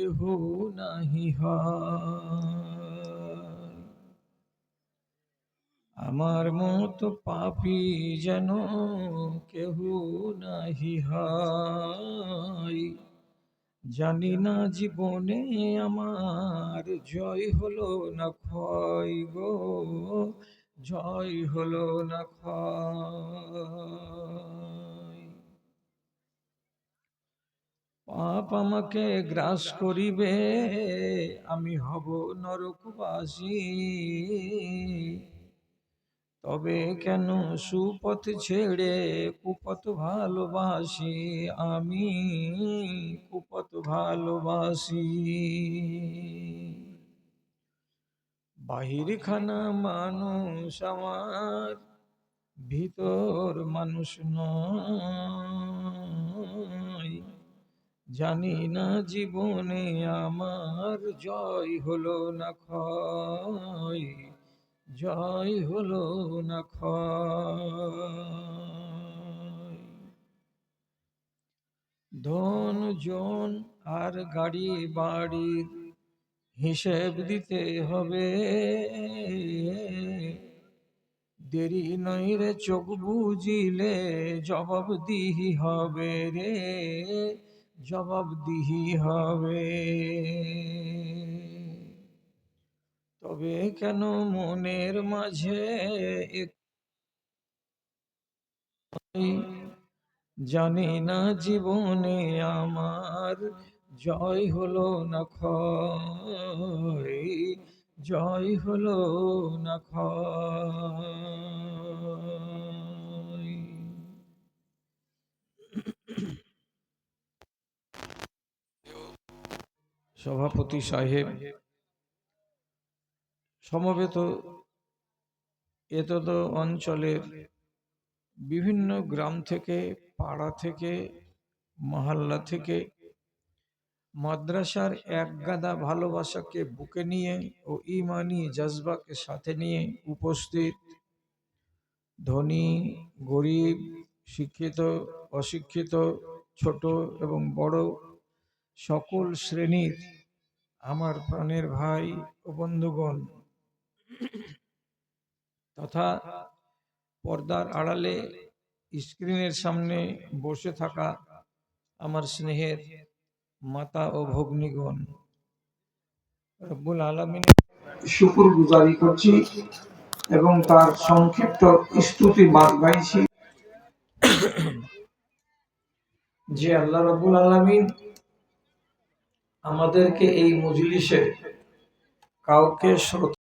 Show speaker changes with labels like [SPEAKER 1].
[SPEAKER 1] কেহ নাহি আমার মতো পাপি যেন কেহ নাহি জানি না জীবনে আমার জয় হলো না ক্ষয় গো, জয় হলো না ক্ষয়। পাপ আমাকে গ্রাস করিবে, আমি হব নরকবাসী। তবে কেন সুপথ ছেড়ে কুপথ ভালোবাসি? আমি কুপথ ভালোবাসি। বাহির খানা মানুষ আমার, ভিতর মানুষ নয়। জানি না জীবনে আমার জয় হলো না ক্ষয়, জয় হলো না ক্ষয়। ধন, জন আর গাড়ি বাড়ির হিসেব দিতে হবে। দেরি নই রে চোখ বুঝিলে জবাব দিহি হবে রে। জবাব দিহি হবে। তবে কেন মনের মাঝে জানি না জীবনে আমার জয় হলো না ক্ষয়, জয় হলো না ক্ষয়। সভাপতি সাহেব। সমবেত এতদ অঞ্চলের বিভিন্ন গ্রাম থেকে, পাড়া থেকে, মহল্লা থেকে মাদ্রাসার এক গাদা ভালোবাসাকে বুকে নিয়ে ও ইমানি জজবাকে সাথে নিয়ে উপস্থিত ধনী, গরিব, শিক্ষিত, অশিক্ষিত, ছোট এবং বড় সকল শ্রেণির আমার প্রাণের ভাই ও বন্ধুগণ, তথা পর্দার আড়ালে স্ক্রিনের সামনে বসে থাকা আমার স্নেহের মাতা ও ভগ্নীগণ, রব্বুল আলমিন শুকুর গুজারি করছি এবং তার সংক্ষিপ্ত স্তুতি বাদ গাইছি। যে আল্লাহ রব্বুল আলমিন আমাদেরকে এই মজলিসে কাউকে